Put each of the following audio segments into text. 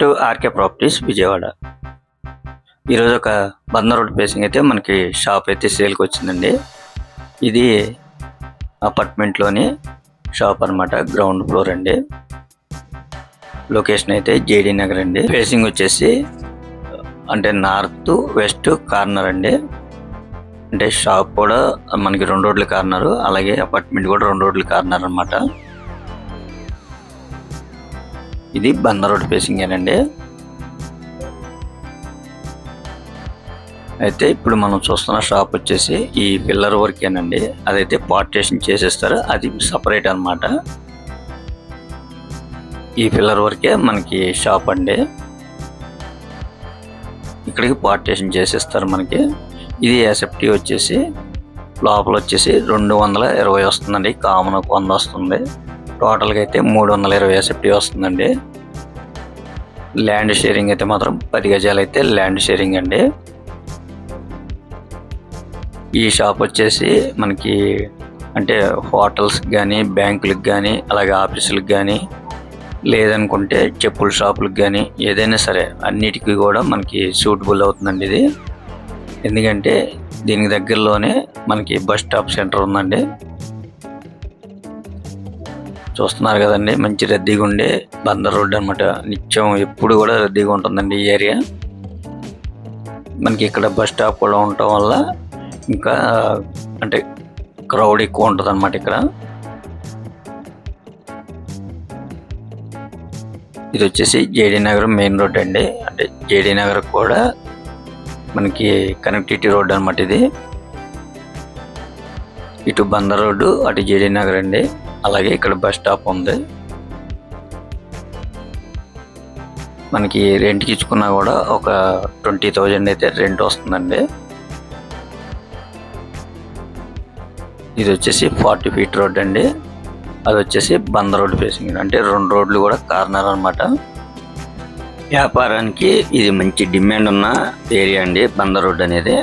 To RK properties Vijayawada. ఈరోజు ఒక బంద రోడ్ ఫేసింగ్ అయితే మనకి షాప్ అయితే సేల్కి వచ్చిందండి. ఇది అపార్ట్మెంట్లోని షాప్ అన్నమాట గ్రౌండ్ ఫ్లోర్ అండి. లొకేషన్ అయితే జేడీ నగర్ అండి. ఫేసింగ్ వచ్చేసి అంటే నార్త్ వెస్ట్ కార్నర్ అండి. అంటే షాప్ కూడా మనకి రెండు రోడ్ల కార్నర్ అలాగే అపార్ట్మెంట్ కూడా రెండు రోడ్ల కార్నర్ అన్నమాట. ఇది బందర్ రోడ్ ఫేసింగ్ అయితే ఇప్పుడు మనం చూస్తున్న షాప్ వచ్చేసి ఈ పిల్లర్ వర్కేనండి అదైతే పార్టేషన్ చేసేస్తారు. అది సపరేట్ అన్నమాట. ఈ పిల్లర్ వర్కే మనకి షాప్ అండి. ఇక్కడికి పార్టేషన్ చేసేస్తారు మనకి. ఇది ఎసెప్టీ వచ్చేసి లోపల వచ్చేసి రెండు వందల ఇరవై వస్తుందండి. కామన్ ఒక వంద వస్తుంది. టోటల్గా అయితే మూడు వందల ఇరవై ఎస్ఎఫ్టీ వస్తుందండి. ల్యాండ్ షేరింగ్ అయితే మాత్రం పది గజాలు అయితే ల్యాండ్ షేరింగ్ అండి. ఈ షాప్ వచ్చేసి మనకి అంటే హోటల్స్కి కానీ బ్యాంకులకు కానీ అలాగే ఆఫీసులకు కానీ లేదనుకుంటే చెప్పుల షాపులకు కానీ ఏదైనా సరే అన్నిటికీ కూడా మనకి సూటబుల్ అవుతుందండి ఇది. ఎందుకంటే దీనికి దగ్గరలోనే మనకి బస్ స్టాప్ సెంటర్ ఉందండి. చూస్తున్నారు కదండి. మంచి రద్దీగా ఉండే బందర్ రోడ్ అనమాట నిత్యం ఎప్పుడు కూడా రద్దీగా ఉంటుందండి ఈ ఏరియా. మనకి ఇక్కడ బస్ స్టాప్ కూడా ఉండటం వల్ల ఇంకా అంటే క్రౌడ్ ఎక్కువ ఉంటుంది అనమాట ఇక్కడ. ఇది వచ్చేసి జేడీ నగరం మెయిన్ రోడ్ అండి. అంటే జేడీ నగర్ కూడా మనకి కనెక్టివిటీ రోడ్ అనమాట ఇది. ఇటు బందర్ రోడ్డు అటు జేడీ నగర్ అండి. అలాగే ఇక్కడ బస్ స్టాప్ ఉంది. మనకి రెంట్కి ఇచ్చుకున్నా కూడా ఒక ట్వంటీ థౌజండ్ అయితే రెంట్ వస్తుందండి. ఇది వచ్చేసి ఫార్టీ ఫీట్ రోడ్ అండి. అది వచ్చేసి బంద రోడ్ ఫేసింగ్ అంటే రెండు రోడ్లు కూడా కార్నర్ అనమాట వ్యాపారానికి ఇది మంచి డిమాండ్ ఉన్న ఏరియా అండి బంద రోడ్ అనేది.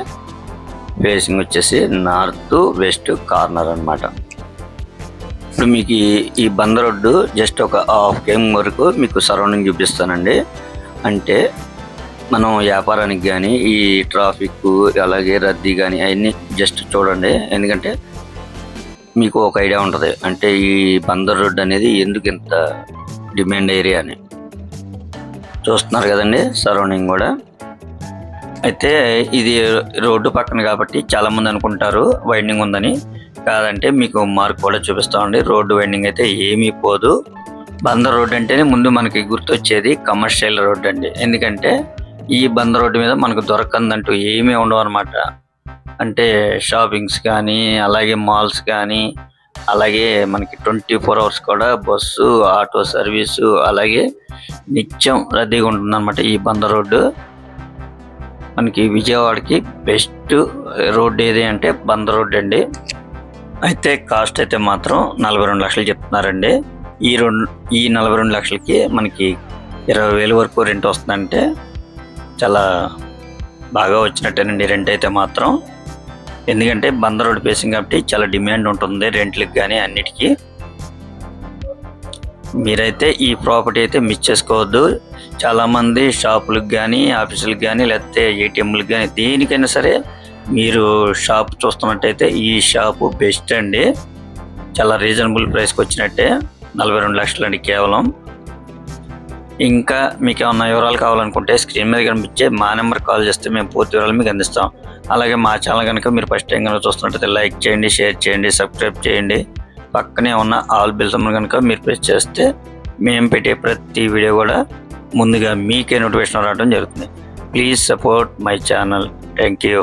ఫేసింగ్ వచ్చేసి నార్త్ వెస్ట్ కార్నర్ అన్నమాట. ఇప్పుడు మీకు ఈ- ఈ బంద రోడ్డు జస్ట్ ఒక హాఫ్ కేమ్ వరకు మీకు సరౌండింగ్ చూపిస్తానండి. అంటే మనం వ్యాపారానికి కానీ ఈ ట్రాఫిక్ అలాగే రద్దీ కానీ అవన్నీ జస్ట్ చూడండి. ఎందుకంటే మీకు ఒక ఐడియా ఉంటుంది. అంటే ఈ బందర్ రోడ్డు అనేది ఎందుకు ఇంత డిమాండ్ ఏరియా అని. చూస్తున్నారు కదండి సరౌండింగ్ కూడా. అయితే ఇది రోడ్డు పక్కన కాబట్టి చాలా మంది అనుకుంటారు వైండింగ్ ఉందని. కాదంటే మీకు మార్క్ కూడా చూపిస్తామండి రోడ్డు వైండింగ్ అయితే ఏమీ పోదు. బందర్ రోడ్ అంటేనే ముందు మనకి గుర్తొచ్చేది కమర్షియల్ రోడ్ అండి. ఎందుకంటే ఈ బందర్ రోడ్డు మీద మనకు దొరకందంటూ ఏమీ ఉండవు అనమాట అంటే షాపింగ్స్ కానీ అలాగే మాల్స్ కానీ అలాగే మనకి ట్వంటీ ఫోర్ అవర్స్ కూడా బస్సు ఆటో సర్వీసు అలాగే నిత్యం రద్దీగా ఉంటుందన్నమాట ఈ బందర్ రోడ్డు. మనకి విజయవాడకి బెస్ట్ రోడ్ ఏది అంటే బందర్ రోడ్ అండి. అయితే కాస్ట్ అయితే మాత్రం నలభై రెండు లక్షలు చెప్తున్నారండి. ఈ రెండు ఈ నలభై రెండు లక్షలకి మనకి ఇరవై వేలు వరకు రెంట్ వస్తుందంటే చాలా బాగా వచ్చినట్టేనండి రెంట్ అయితే మాత్రం. ఎందుకంటే బందర్ రోడ్ ఫేసింగ్ కాబట్టి చాలా డిమాండ్ ఉంటుంది రెంట్లకు కానీ అన్నిటికీ. మీరైతే ఈ ప్రాపర్టీ అయితే మిస్ చేసుకోవద్దు. చాలామంది షాపులకు కానీ ఆఫీసులకు కానీ లేకపోతే ఏటీఎంలకు కానీ దేనికైనా సరే మీరు షాప్ చూస్తున్నట్టయితే ఈ షాపు బెస్ట్ అండి. చాలా రీజనబుల్ ప్రైస్కి వచ్చినట్టే. నలభై రెండు లక్షలండి కేవలం. ఇంకా మీకు ఏమన్నా వివరాలు కావాలనుకుంటే స్క్రీన్ మీద కనిపించే మా నెంబర్ కాల్ చేస్తే మేము పూర్తి వివరాలు మీకు అందిస్తాం. అలాగే మా ఛానల్ కనుక మీరు ఫస్ట్ టైం కనుక చూస్తున్నట్టయితే లైక్ చేయండి షేర్ చేయండి సబ్స్క్రైబ్ చేయండి. పక్కనే ఉన్న ఆల్ బిల్సమ్ను కనుక మీరు ప్రెస్ చేస్తే మేము పెట్టే ప్రతి వీడియో కూడా ముందుగా మీకే నోటిఫికేషన్ రావడం జరుగుతుంది. Please support my channel. Thank you.